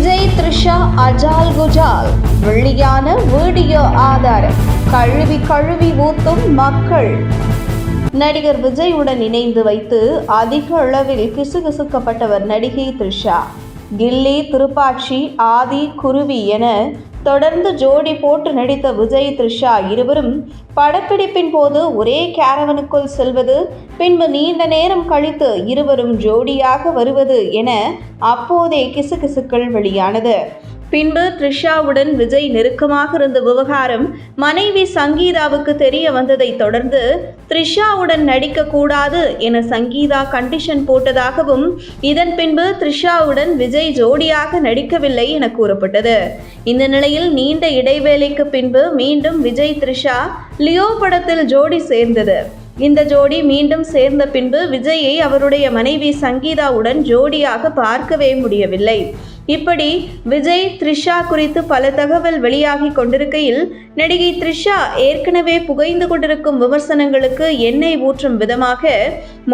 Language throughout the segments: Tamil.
விஜய் த்ரிஷா அஜால் குஜால். வெளியான வீடியோ ஆதாரம். கழுவி கழுவி ஊத்தும் மக்கள். நடிகர் விஜயுடன் இணைந்து வைத்து அதிக அளவில் கிசுகிசுக்கப்பட்டவர் நடிகை த்ரிஷா. கில்லி திருப்பாட்சி ஆதி குருவி என தொடர்ந்து ஜோடி போட்டு நடித்த விஜய் த்ரிஷா இருவரும் படப்பிடிப்பின் போது ஒரே கேரவனுக்குள் செல்வது பின்பு நீண்ட நேரம் கழித்து இருவரும் ஜோடியாக வருவது என அப்போதே கிசுகிசுக்கள் வெளியானது. பின்பு த்ரிஷாவுடன் விஜய் நெருக்கமாக இருந்த விவகாரம் மனைவி சங்கீதாவுக்கு தெரிய வந்ததைத் தொடர்ந்து த்ரிஷாவுடன் நடிக்கக்கூடாது என சங்கீதா கண்டிஷன் போட்டதாகவும் இதன் பின்பு த்ரிஷாவுடன் விஜய் ஜோடியாக நடிக்கவில்லை என கூறப்பட்டது. இந்த நிலையில் நீண்ட இடைவேளைக்கு பின்பு மீண்டும் விஜய் த்ரிஷா லியோ படத்தில் ஜோடி சேர்ந்தது. இந்த ஜோடி மீண்டும் சேர்ந்த பின்பு விஜயை அவருடைய மனைவி சங்கீதாவுடன் ஜோடியாக பார்க்கவே முடியவில்லை. இப்படி விஜய் த்ரிஷா குறித்து பல தகவல் வெளியாகி கொண்டிருக்கையில் நடிகை த்ரிஷா ஏற்கனவே புகைந்து கொண்டிருக்கும் விமர்சனங்களுக்கு எண்ணெய் ஊற்றும் விதமாக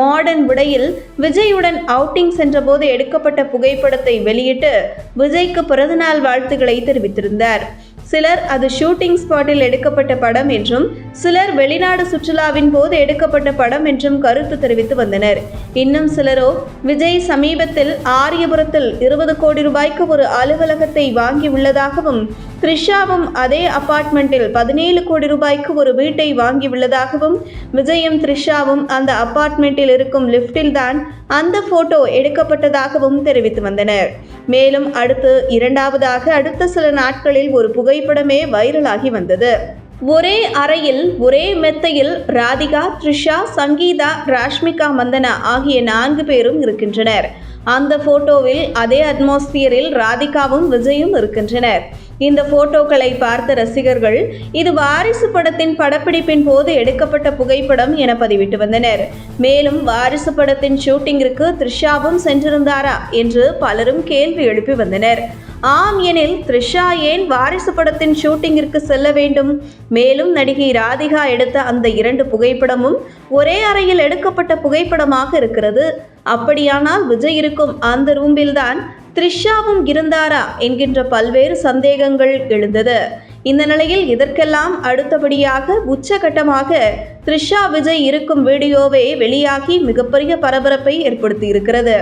மாடர்ன் உடையில் விஜயுடன் அவுட்டிங் சென்றபோது எடுக்கப்பட்ட புகைப்படத்தை வெளியிட்டு விஜய்க்கு பிறந்தநாள் வாழ்த்துக்களை தெரிவித்திருந்தார். சிலர் அது ஷூட்டிங் ஸ்பாட்டில் எடுக்கப்பட்ட படம் என்றும் சிலர் வெளிநாடு சுற்றுலாவின் போது எடுக்கப்பட்ட படம் என்றும் கருத்து தெரிவித்து வந்தனர். இன்னும் சிலரோ விஜய் சமீபத்தில் ஆரியபுரத்தில் இருபது கோடி ரூபாய்க்கு ஒரு அலுவலகத்தை வாங்கி உள்ளதாகவும் த்ரிஷாவும் அதே அபார்ட்மெண்ட்டில் பதினேழு கோடி ரூபாய்க்கு ஒரு வீட்டை வாங்கி உள்ளதாகவும் விஜயும் த்ரிஷாவும் அந்த அபார்ட்மெண்ட்டில் இருக்கும் லிஃப்டில் தான் அந்த போட்டோ எடுக்கப்பட்டதாகவும் தெரிவித்து வந்தனர். மேலும் அடுத்து இரண்டாவதாக அடுத்த சில நாட்களில் ஒரு புகை புகைப்படமே வைரலாகி வந்தது. ஒரே அறையில் ஒரே மெத்தையில் ராதிகா த்ரிஷா சங்கீதா ராஷ்மிகா மந்தனா ஆகிய நான்கு பேரும் இருக்கின்றனர். அந்த போட்டோவில் அதே அட்மாஸ்பியரில் ராதிகாவும் விஜயும் இருக்கின்றனர். இந்த போட்டோக்களை பார்த்த ரசிகர்கள் இது வாரிசு படத்தின் படப்பிடிப்பின் போது எடுக்கப்பட்ட புகைப்படம் என பதிவிட்டு வந்தனர். மேலும் வாரிசு படத்தின் ஷூட்டிங்கிற்கு த்ரிஷாவும் சென்றிருந்தாரா என்று பலரும் கேள்வி எழுப்பி வந்தனர். ஆம் எனில் த்ரிஷா ஏன் வாரிசு படத்தின் ஷூட்டிங்கிற்கு செல்ல வேண்டும்? மேலும் நடிகை ராதிகா எடுத்த அந்த இரண்டு புகைப்படமும் ஒரே அறையில் எடுக்கப்பட்ட புகைப்படமாக இருக்கிறது. அப்படியானால் விஜய் இருக்கும் அந்த ரூம்பில்தான் த்ரிஷாவும் இருந்தாரா என்கின்ற பல்வேறு சந்தேகங்கள் எழுந்தது. இந்த நிலையில் இதற்கெல்லாம் அடுத்தபடியாக உச்சகட்டமாக த்ரிஷா விஜய் இருக்கும் வீடியோவே வெளியாகி மிகப்பெரிய பரபரப்பை ஏற்படுத்தி இருக்கிறது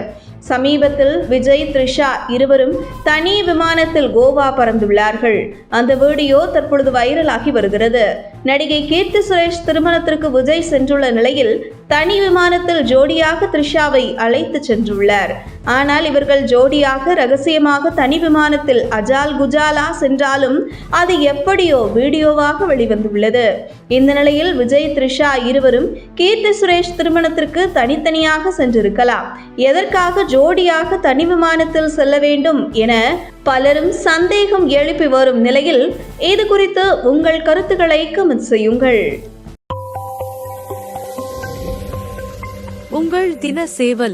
சமீபத்தில் விஜய் த்ரிஷா இருவரும் தனி விமானத்தில் கோவா பறந்துள்ளார்கள். அந்த வீடியோ தற்பொழுது வைரலாகி வருகிறது. நடிகை கீர்த்தி சுரேஷ் திருமணத்திற்கு விஜய் சென்றுள்ள நிலையில் தனி விமானத்தில் ஜோடியாக த்ரிஷாவை அழைத்து சென்றுள்ளார். ஆனால் இவர்கள் ஜோடியாக ரகசியமாக தனி விமானத்தில் அஜால் குஜாலா சென்றாலும் அது எப்படியோ வீடியோவாக வெளிவந்துள்ளது. இந்த நிலையில் விஜய் த்ரிஷா இருவரும் கீர்த்தி சுரேஷ் திருமணத்திற்கு தனித்தனியாக சென்றிருக்கலாம். எதற்காக ஜோடியாக தனி விமானத்தில் செல்ல வேண்டும் என பலரும் சந்தேகம் எழுப்பி வரும் நிலையில் இது குறித்து உங்கள் கருத்துக்களை கமெண்ட் செய்யுங்கள். உங்கள் தின சேவல்.